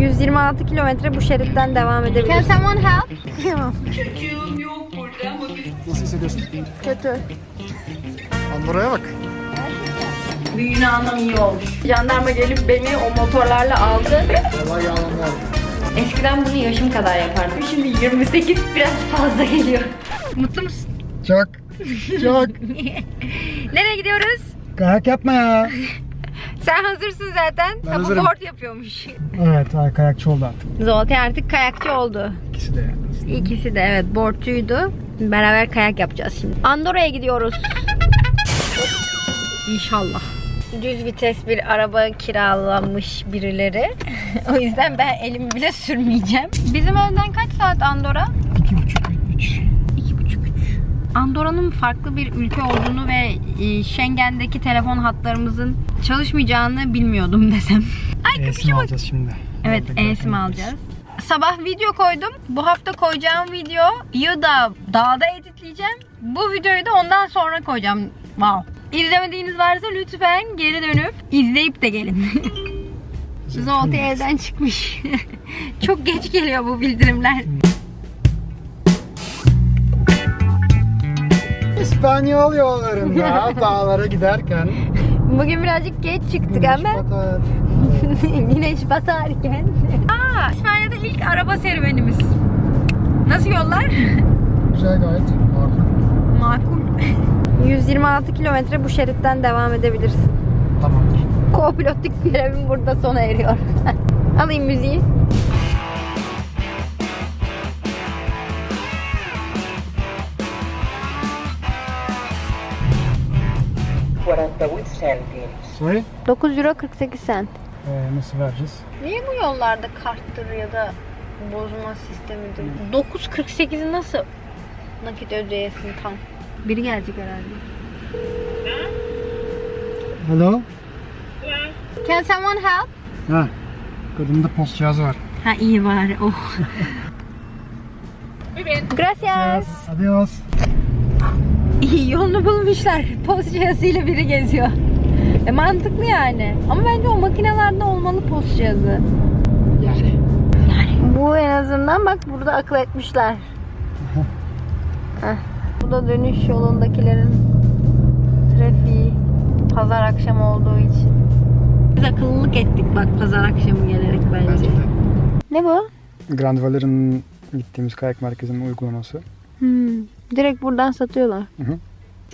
126 kilometre bu şeritten devam edebiliriz. Can someone help? Nasıl hissediyorsun? Kötü. Andorra'ya bak. Büyüğünü almam iyi olmuş. Jandarma gelip beni o motorlarla aldı. Vallahi yağlanlar. Eskiden bunu yaşım kadar yapardım. Şimdi 28 biraz fazla geliyor. Mutlu musun? Çok. Çok. Nereye gidiyoruz? Kayak yapma ya. Sen hazırsın zaten. Ben hazırım. board yapıyormuş. Evet ay, kayakçı oldu artık. Zolti artık kayakçı oldu. İkisi de yani. İkisi de evet boardçuydu. Beraber kayak yapacağız şimdi. Andorra'ya gidiyoruz. İnşallah. Düz vites bir araba kiralamış birileri. o yüzden ben elimi bile sürmeyeceğim. Bizim evden kaç saat Andorra? İki buçuk, üç. İki buçuk, üç. Andorra'nın farklı bir ülke olduğunu ve e, Schengen'deki telefon hatlarımızın çalışmayacağını bilmiyordum desem. Ay bak. alacağız şimdi. Evet e-sim giderken alacağız. Sabah video koydum. Bu hafta koyacağım videoyu da dağda editleyeceğim. Bu videoyu da ondan sonra koyacağım. Wow. İzlemediğiniz varsa lütfen geri dönüp izleyip de gelin. Zolti evden çıkmış. Çok geç geliyor bu bildirimler. İspanyol yollarında dağlara giderken Bugün birazcık geç çıktık güneş ama batar. güneş batarken. Aa, İspanya'da ilk araba serüvenimiz. Nasıl yollar? Güzel gayet. Makul. Makul. 126 kilometre bu şeritten devam edebilirsin. Tamamdır. Co-pilotluk görevim burada sona eriyor. Alayım müziği. Sorry. 9 euro 48 cent. Ee, nasıl vereceğiz? Niye bu yollarda karttır ya da bozma sistemidir? 9.48'i nasıl nakit ödeyesin tam? Biri gelecek herhalde. Hello? Can someone help? Ha. Kadında post cihazı var. Ha iyi bari. Oh. Gracias. Adios. İyi yolunu bulmuşlar. Post cihazıyla biri geziyor. E mantıklı yani. Ama bence o makinelerde olmalı post cihazı. Yani. Bu en azından bak burada akıl etmişler. Heh. Bu da dönüş yolundakilerin trafiği pazar akşamı olduğu için. Biz akıllılık ettik bak pazar akşamı gelerek bence. Bence de. Ne bu? Grand Valor'ın gittiğimiz kayak merkezinin uygulaması. Hmm, direkt buradan satıyorlar. Hı hı.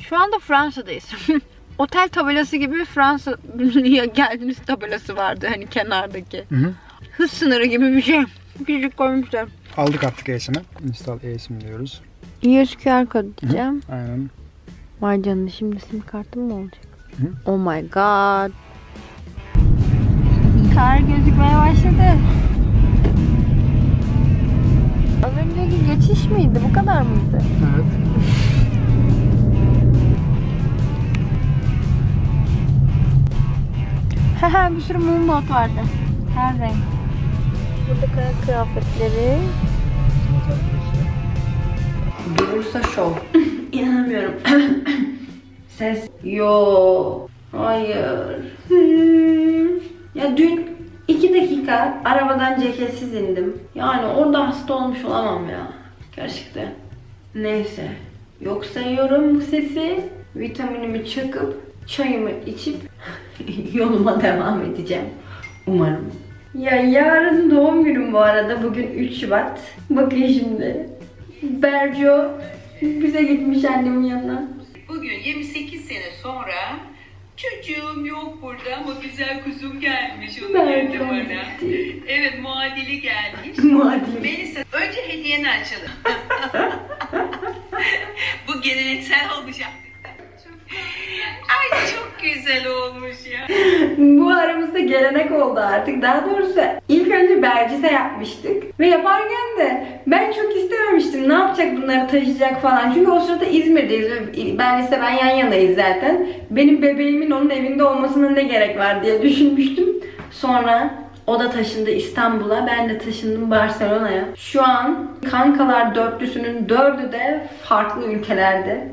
Şu anda Fransa'dayız. Otel tabelası gibi Fransa'ya geldiniz tabelası vardı hani kenardaki. Hı hı. Hız sınırı gibi bir şey. Küçük koymuşlar. Aldık artık eSIM'i. Install eSIM diyoruz. 100 QR kod diyeceğim. Aynen. Vay canına şimdi sim kartım mı olacak? Hı. Oh my god. Kar gözükmeye başladı. Geçiş miydi? Bu kadar mıydı? Evet. Haha bir sürü mum not vardı. Her renk. Burada kayak kıyafetleri. Bursa Show. İnanamıyorum. Ses. Yo. Hayır. Hmm. Ya dün iki dakika arabadan ceketsiz indim. Yani orada hasta olmuş olamam ya. Gerçekten. Neyse. Yok sayıyorum bu sesi. Vitaminimi çakıp çayımı içip yoluma devam edeceğim. Umarım. Ya yarın doğum günüm bu arada. Bugün 3 Şubat. Bakın şimdi. Berco bize gitmiş annemin yanına. Bugün 28 sene sonra çocuğum yok burada ama güzel kuzum gelmiş. Onu Ben verdi bana. Evet muadili gelmiş. Muadili. Melisa önce hediyeni açalım. Bu geleneksel. Çok- Ay çok güzel olmuş ya. Bu aramızda gelenek oldu artık. Daha doğrusu ilk önce Bercis'e yapmıştık. Ve yaparken de ben çok istememiştim. Ne yapacak bunları taşıyacak falan. Çünkü o sırada İzmir'deyiz. ve Bercis'le ben yan yanayız zaten. Benim bebeğimin onun evinde olmasına ne gerek var diye düşünmüştüm. Sonra o da taşındı İstanbul'a. Ben de taşındım Barcelona'ya. Şu an kankalar dörtlüsünün dördü de farklı ülkelerde.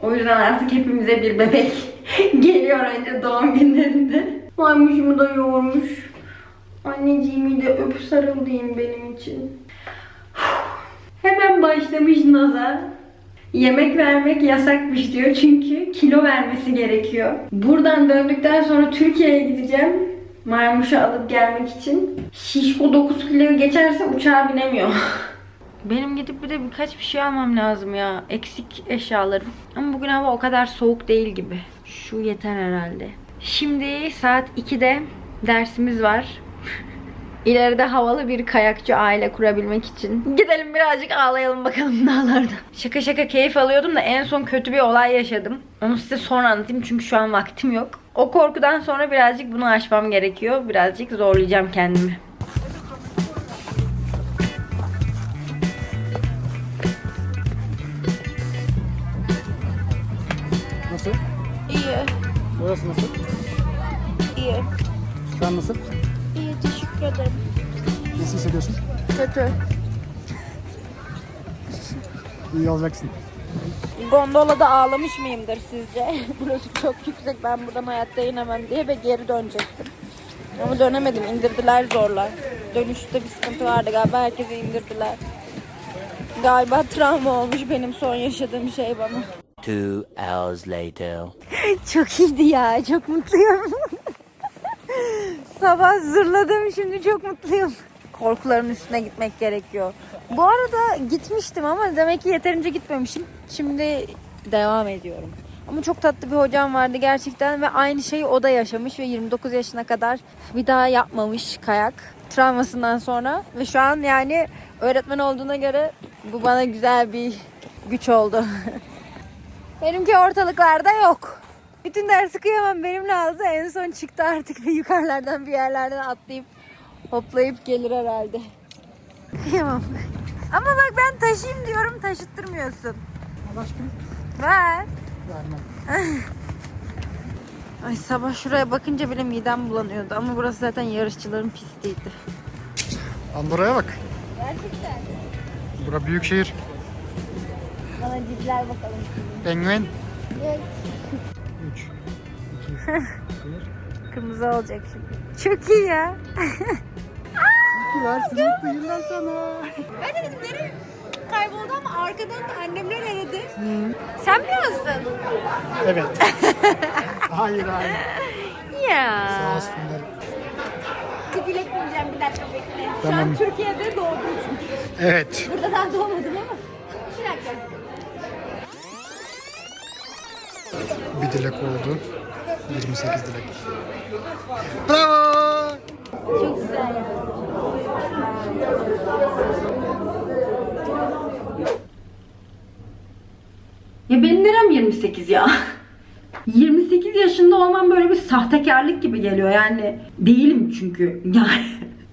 O yüzden artık hepimize bir bebek geliyor önce doğum günlerinde. Maymuşumu da yoğurmuş. Anneciğimi de öp sarıl diyeyim benim için. Hemen başlamış Naz'a. Yemek vermek yasakmış diyor çünkü kilo vermesi gerekiyor. Buradan döndükten sonra Türkiye'ye gideceğim. Maymuş'u alıp gelmek için. Şişko 9 kilo geçerse uçağa binemiyor. Benim gidip bir de birkaç bir şey almam lazım ya. Eksik eşyalarım. Ama bugün hava o kadar soğuk değil gibi. Şu yeter herhalde. Şimdi saat 2'de dersimiz var. İleride havalı bir kayakçı aile kurabilmek için. Gidelim birazcık ağlayalım bakalım dağlarda. Şaka şaka keyif alıyordum da en son kötü bir olay yaşadım. Onu size sonra anlatayım çünkü şu an vaktim yok. O korkudan sonra birazcık bunu aşmam gerekiyor. Birazcık zorlayacağım kendimi. Nasıl? İyi, Burası nasıl? iyi, Şu an nasıl? Hissediyorsun? Kötü. İyi olacaksın. Gondolada ağlamış mıyımdır sizce? Burası çok yüksek ben buradan hayatta inemem diye ve geri dönecektim. Ama dönemedim indirdiler zorla. Dönüşte bir sıkıntı vardı galiba herkesi indirdiler. Galiba travma olmuş benim son yaşadığım şey bana. Two hours later. Çok iyiydi ya çok mutluyum. Sabah zırladım şimdi çok mutluyum. Korkuların üstüne gitmek gerekiyor. Bu arada gitmiştim ama demek ki yeterince gitmemişim. Şimdi devam ediyorum. Ama çok tatlı bir hocam vardı gerçekten ve aynı şeyi o da yaşamış ve 29 yaşına kadar bir daha yapmamış kayak travmasından sonra ve şu an yani öğretmen olduğuna göre bu bana güzel bir güç oldu. Benimki ortalıklarda yok. Bütün dersi kıyamam benimle aldı. En son çıktı artık ve yukarılardan bir yerlerden atlayıp hoplayıp gelir herhalde. Kıyamam. Ama bak ben taşıyayım diyorum taşıttırmıyorsun. Allah aşkına. Ver. Vermem. Ay sabah şuraya bakınca bile midem bulanıyordu ama burası zaten yarışçıların pistiydi. Andorra'ya bak. Gerçekten. Bura büyük şehir. Bana dizler bakalım. Penguen. Evet. 3, 2, 1. Kırmızı olacak şimdi. Çok iyi ya. Versin mutlu yıllar sana. Ben de dedim nereye kayboldu ama arkadan da annemler aradı. Sen biliyorsun. Evet. hayır hayır. Ya. Sağ olsunlar. Bir dilek bulacağım bir dakika bekle. Şu Tamam. an Türkiye'de doğdum çünkü. Evet. Burada daha doğmadım ama. Bir dakika. Bir dilek oldu. 28 dilek. Bravo. Çok güzel ya. Benim nerem 28 ya? 28 yaşında olmam böyle bir sahtekarlık gibi geliyor yani. Değilim çünkü. Yani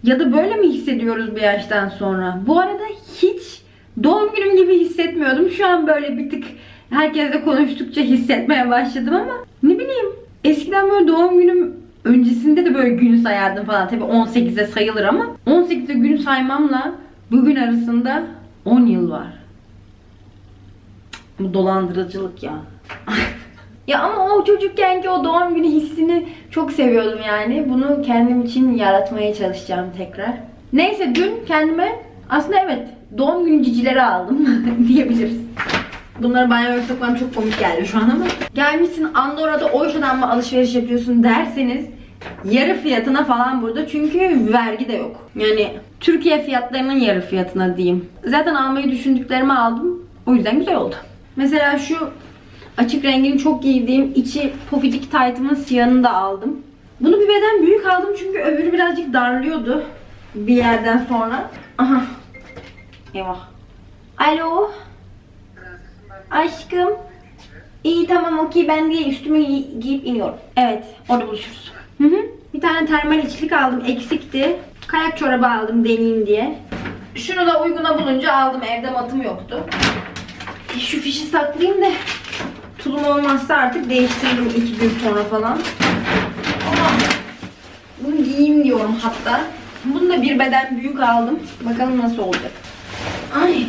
ya da böyle mi hissediyoruz bir yaştan sonra? Bu arada hiç doğum günüm gibi hissetmiyordum. Şu an böyle bir tık herkesle konuştukça hissetmeye başladım ama ne bileyim. Eskiden böyle doğum günüm öncesinde de böyle gün sayardım falan. Tabii 18'e sayılır ama 18'e gün saymamla bugün arasında 10 yıl var. Bu dolandırıcılık ya. ya ama o çocukkenki o doğum günü hissini çok seviyordum yani. Bunu kendim için yaratmaya çalışacağım tekrar. Neyse dün kendime aslında evet doğum günü cicileri aldım diyebiliriz. Bunları banyoya sokmam çok komik geldi şu an ama. Gelmişsin Andorra'da Oyşa'dan mı alışveriş yapıyorsun derseniz yarı fiyatına falan burada çünkü vergi de yok. Yani Türkiye fiyatlarının yarı fiyatına diyeyim. Zaten almayı düşündüklerimi aldım. O yüzden güzel oldu. Mesela şu açık rengini çok giydiğim içi pofidik taytımın siyahını da aldım. Bunu bir beden büyük aldım çünkü öbürü birazcık darlıyordu bir yerden sonra. Aha. Eyvah. Alo. Aşkım. İyi tamam okey ben diye üstümü giy- giyip iniyorum. Evet orada buluşuruz. Hı hı. Bir tane termal içlik aldım eksikti. Kayak çorabı aldım deneyeyim diye. Şunu da uyguna bulunca aldım evde matım yoktu. E, Şu fişi saklayayım da tulum olmazsa artık değiştiririm iki gün sonra falan. Ama bunu giyeyim diyorum hatta. Bunu da bir beden büyük aldım. Bakalım nasıl olacak. Ay.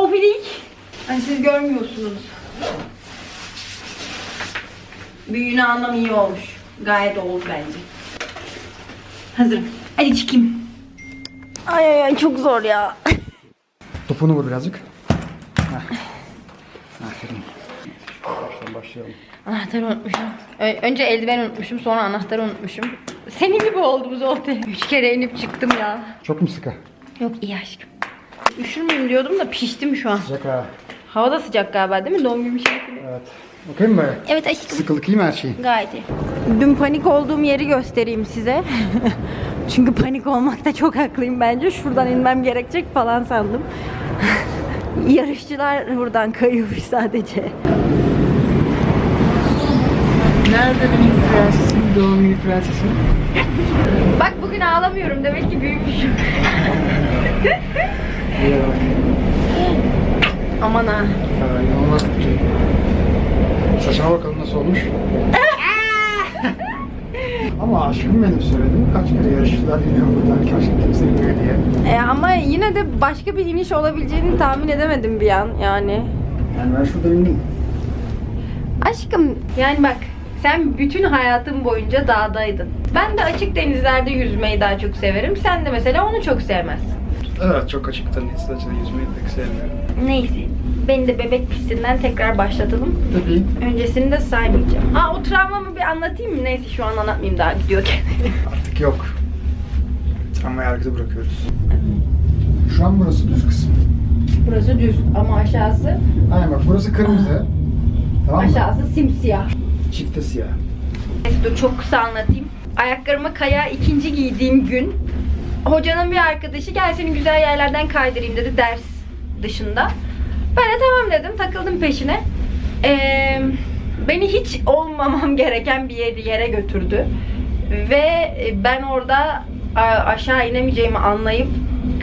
Pofidik. Ay siz görmüyorsunuz. Büyüğünü almam iyi olmuş. Gayet oldu bence. Hazırım. Hadi çıkayım. Ay ay ay çok zor ya. Topunu vur birazcık. Heh. Aferin. Baştan başlayalım. Anahtarı unutmuşum. Ö- Önce eldiven unutmuşum sonra anahtarı unutmuşum. Senin gibi oldu bu Zolte. Üç kere inip çıktım ya. Çok mu sıkı? Yok iyi aşkım. Üşür müyüm diyordum da piştim şu an. Sıcak ha. Hava da sıcak galiba değil mi? Doğum günü şey. Evet. Okey mi böyle? Evet aşkım. Sıkılık iyi mi her şey? Gayet iyi. Dün panik olduğum yeri göstereyim size. Çünkü panik olmakta çok haklıyım bence. Şuradan inmem gerekecek falan sandım. Yarışçılar buradan kayıyormuş sadece. Nerede benim prensesim, doğum günü prensesim? Bak bugün ağlamıyorum demek ki büyümüşüm. Aman ha. Ha, inanılmaz bir şey. Saçına bakalım nasıl olmuş. Ama aşkım benim söyledim. Kaç kere yarışçılar iniyor buradan. Kaç kimse inmiyor diye. E, ama yine de başka bir iniş olabileceğini tahmin edemedim bir an yani. Yani ben şurada indim. Aşkım yani bak sen bütün hayatın boyunca dağdaydın. Ben de açık denizlerde yüzmeyi daha çok severim. Sen de mesela onu çok sevmezsin. Evet çok açık deniz saçına yüzmeyi pek sevmiyorum. Neyse. Beni de bebek pistinden tekrar başlatalım. Tabii. Öncesini de saymayacağım. Aa o travmamı bir anlatayım mı? Neyse şu an anlatmayayım daha gidiyorken. Artık yok. Tramvayı herkese bırakıyoruz. Şu an burası düz kısım. Burası düz ama aşağısı Aynen bak burası kırmızı. Tamam mı? aşağısı simsiyah. Çifte siyah. Neyse dur çok kısa anlatayım. Ayaklarıma kaya ikinci giydiğim gün hocanın bir arkadaşı gel seni güzel yerlerden kaydırayım dedi ders dışında. Ben de tamam dedim takıldım peşine. Ee, beni hiç olmamam gereken bir yere, yere götürdü. Ve ben orada aşağı inemeyeceğimi anlayıp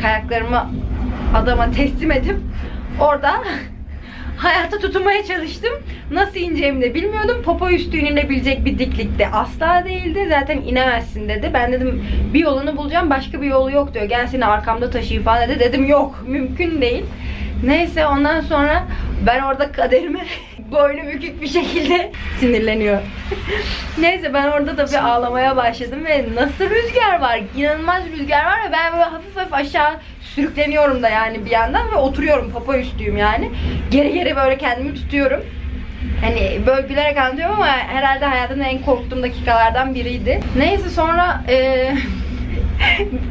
kayaklarımı adama teslim edip orada hayata tutunmaya çalıştım. Nasıl ineceğimi de bilmiyordum. Popo üstü inilebilecek bir diklikte asla değildi. Zaten inemezsin dedi. Ben dedim bir yolunu bulacağım. Başka bir yolu yok diyor. Gel seni arkamda taşıyayım falan dedi. Dedim yok mümkün değil. Neyse ondan sonra ben orada kaderime boynu bükük bir şekilde sinirleniyor. Neyse ben orada da bir ağlamaya başladım ve nasıl rüzgar var? İnanılmaz rüzgar var ve ben böyle hafif hafif aşağı sürükleniyorum da yani bir yandan ve oturuyorum popo üstüyüm yani. Geri geri böyle kendimi tutuyorum. Hani böyle gülerek anlatıyorum ama herhalde hayatımda en korktuğum dakikalardan biriydi. Neyse sonra eee,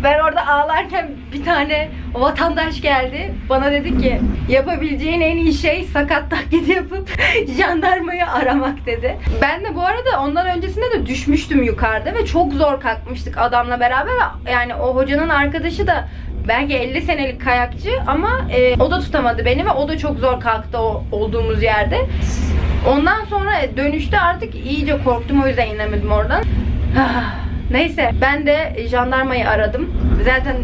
ben orada ağlarken bir tane vatandaş geldi. Bana dedi ki yapabileceğin en iyi şey sakat taklidi yapıp jandarmayı aramak dedi. Ben de bu arada ondan öncesinde de düşmüştüm yukarıda ve çok zor kalkmıştık adamla beraber. Yani o hocanın arkadaşı da belki 50 senelik kayakçı ama e, o da tutamadı beni ve o da çok zor kalktı o olduğumuz yerde. Ondan sonra dönüşte artık iyice korktum o yüzden inemedim oradan. Neyse ben de jandarmayı aradım. Zaten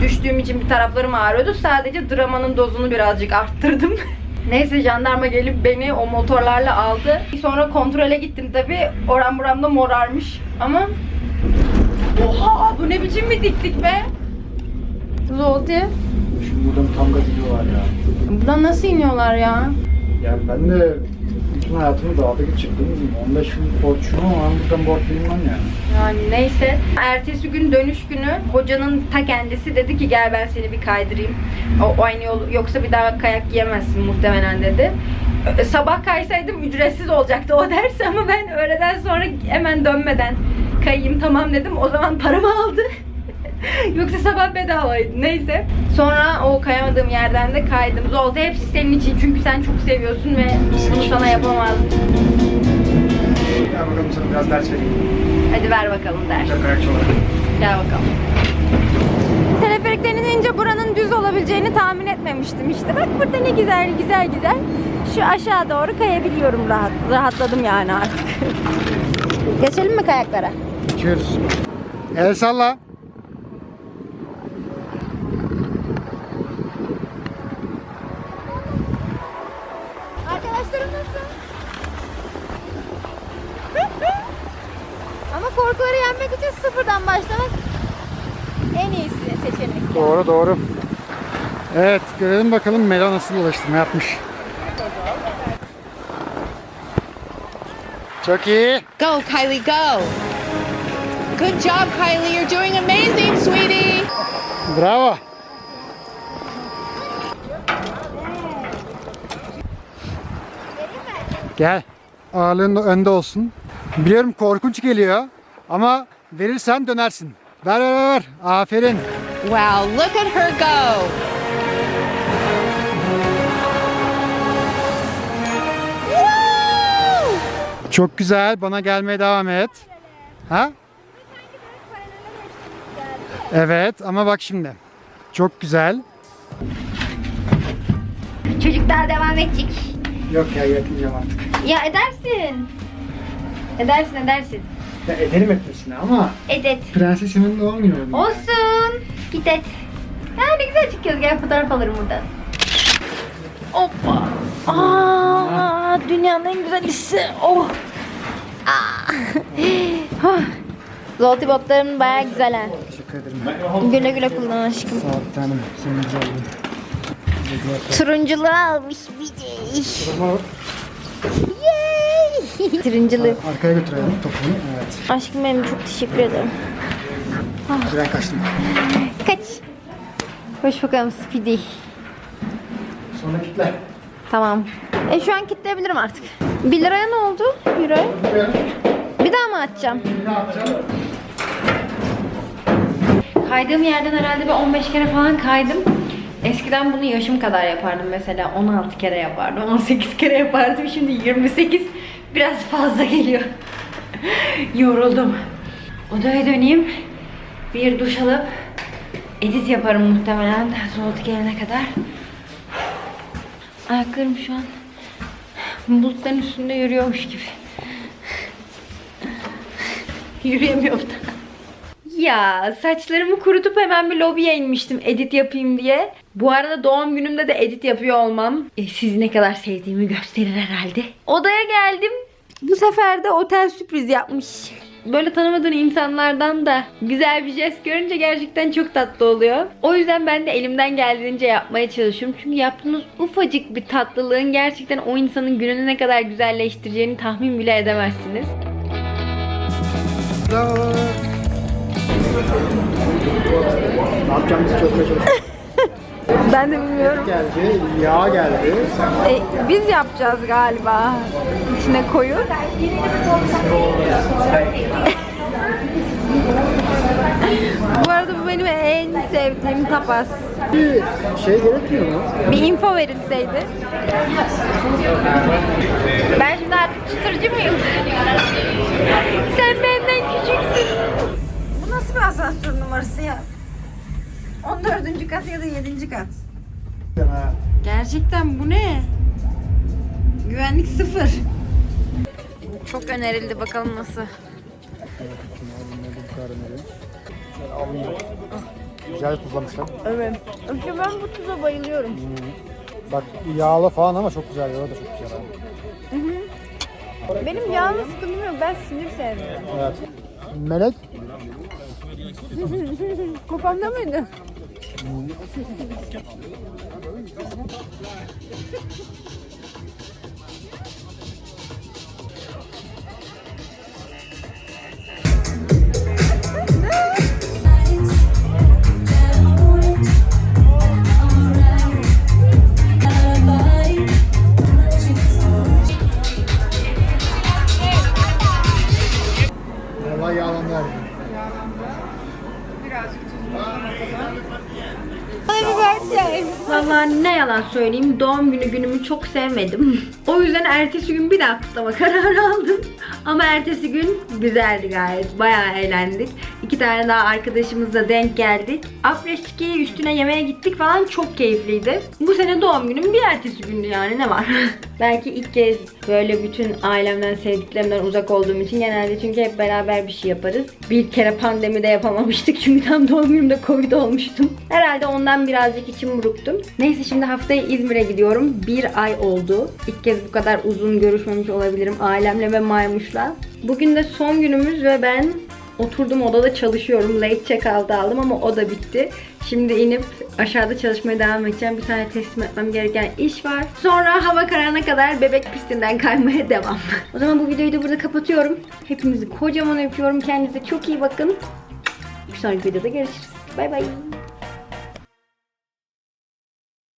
düştüğüm için bir taraflarım ağrıyordu. Sadece dramanın dozunu birazcık arttırdım. Neyse jandarma gelip beni o motorlarla aldı. Sonra kontrole gittim tabi. Oram buramda morarmış. Ama Oha bu ne biçim bir diklik be. Zolti. Şimdi buradan tanga gidiyorlar ya. Buradan nasıl iniyorlar ya? Yani ben de bütün hayatımı dağda geçirdim. 15 gün borçluyum ama buradan borçluyum ben yani. Yani neyse. Ertesi gün dönüş günü hocanın ta kendisi dedi ki gel ben seni bir kaydırayım. O, aynı yol yoksa bir daha kayak giyemezsin muhtemelen dedi. Ö- Sabah kaysaydım ücretsiz olacaktı o ders ama ben öğleden sonra hemen dönmeden kayayım tamam dedim. O zaman paramı aldı. Yoksa sabah bedavaydı. Neyse. Sonra o kayamadığım yerden de kaydım. Zolda hepsi senin için çünkü sen çok seviyorsun ve bunu sana yapamazdım. Ya bakalım sana biraz ders vereyim. Hadi ver bakalım ders. Çok ayakçı olarak. Gel bakalım. Teleferikten inince buranın düz olabileceğini tahmin etmemiştim işte. Bak burada ne güzel güzel güzel. Şu aşağı doğru kayabiliyorum rahat. Rahatladım yani artık. Geçelim mi kayaklara? Geçiyoruz. El salla. Korkuları yenmek için sıfırdan başlamak en iyisi seçenek. Doğru doğru. Evet görelim bakalım Mela nasıl ulaştırma yapmış. Çok iyi. Go, Kylie, go. Good job, Kylie. You're doing amazing, sweetie. Bravo. Gel. Ağırlığın önde olsun. Biliyorum korkunç geliyor ama verirsen dönersin. Ver ver ver. Aferin. Wow, look at her go. Çok güzel. Bana gelmeye devam et. Ha? Evet ama bak şimdi. Çok güzel. Çocuk daha devam edecek. Yok ya yakmayacağım artık. Ya edersin. Edersin edersin. Ya ederim etmesine ama Et et. prensesimin doğum günü oldu. Olsun. Git et. Ha ne güzel çıkıyoruz. Gel fotoğraf alırım buradan. Hoppa. Aa, dünyanın en güzel hissi. Oh. Aa. Huh. Zolti botların baya güzel ha. Teşekkür ederim. Güle güle kullan aşkım. Sağ ol bir tanem. Senin güzelliğin. Turunculuğu almış bizi. Ama Yay. Turunculuğu. arkaya götürelim topunu. Evet. Aşkım benim çok teşekkür ederim. Ben kaçtım. Kaç. Hoş bakalım Speedy. Sonra kitle. Tamam. E şu an kilitleyebilirim artık. 1 liraya ne oldu? Euroya. Bir daha mı atacağım? Kaydığım yerden herhalde bir 15 kere falan kaydım. Eskiden bunu yaşım kadar yapardım mesela 16 kere yapardım, 18 kere yapardım. Şimdi 28 biraz fazla geliyor. Yoruldum. Odaya döneyim. Bir duş alıp edit yaparım muhtemelen Zolt gelene kadar. Ayaklarım şu an bulutların üstünde yürüyormuş gibi. Yürüyemiyorum da. Ya saçlarımı kurutup hemen bir lobiye inmiştim edit yapayım diye. Bu arada doğum günümde de edit yapıyor olmam e, sizi ne kadar sevdiğimi gösterir herhalde. Odaya geldim. Bu sefer de otel sürpriz yapmış. Böyle tanımadığın insanlardan da güzel bir jest görünce gerçekten çok tatlı oluyor. O yüzden ben de elimden geldiğince yapmaya çalışıyorum. Çünkü yaptığınız ufacık bir tatlılığın gerçekten o insanın gününü ne kadar güzelleştireceğini tahmin bile edemezsiniz. Ne yapacağımızı çözmeye çalışıyoruz. Ben de bilmiyorum. geldi. Yağ geldi. E, biz yapacağız galiba. İçine koyun. Bu arada bu benim en sevdiğim tapas. Bir şey gerekmiyor mu? Bir info verilseydi. Ben şimdi artık çıtırcı mıyım? Sen benden küçüksün. Bu nasıl bir asansör numarası ya? 14. kat ya da 7. kat. Gerçekten bu ne? Güvenlik sıfır. Çok önerildi bakalım nasıl. Güzel tuzlamışlar. Evet. Önce ben bu tuza bayılıyorum. Bak yağlı falan ama çok güzel. Yağı da çok güzel. Benim yağlı sıkıntım yok. Ben sinir sevmiyorum. Evet. Melek Kafamda mıydı? Vallahi yağlandı harbiden. Vallahi ne yalan söyleyeyim doğum günü günümü çok sevmedim. O yüzden ertesi gün bir daha kutlama kararı aldım. Ama ertesi gün güzeldi gayet. Bayağı eğlendik. İki tane daha arkadaşımızla denk geldik. Afreşki'ye üstüne yemeğe gittik falan çok keyifliydi. Bu sene doğum günüm bir ertesi gündü yani ne var? Belki ilk kez böyle bütün ailemden sevdiklerimden uzak olduğum için genelde çünkü hep beraber bir şey yaparız. Bir kere pandemide yapamamıştık çünkü tam doğum günümde Covid olmuştum. Herhalde ondan birazcık içim buruktum. Neyse şimdi haftaya İzmir'e gidiyorum. Bir ay oldu. İlk kez bu kadar uzun görüşmemiş olabilirim ailemle ve maymuşla. Bugün de son günümüz ve ben oturdum odada çalışıyorum. Late check out aldım ama o da bitti. Şimdi inip aşağıda çalışmaya devam edeceğim. Bir tane teslim etmem gereken iş var. Sonra hava kararına kadar bebek pistinden kaymaya devam. o zaman bu videoyu da burada kapatıyorum. Hepinizi kocaman öpüyorum. Kendinize çok iyi bakın. Bir sonraki videoda görüşürüz. Bay bay.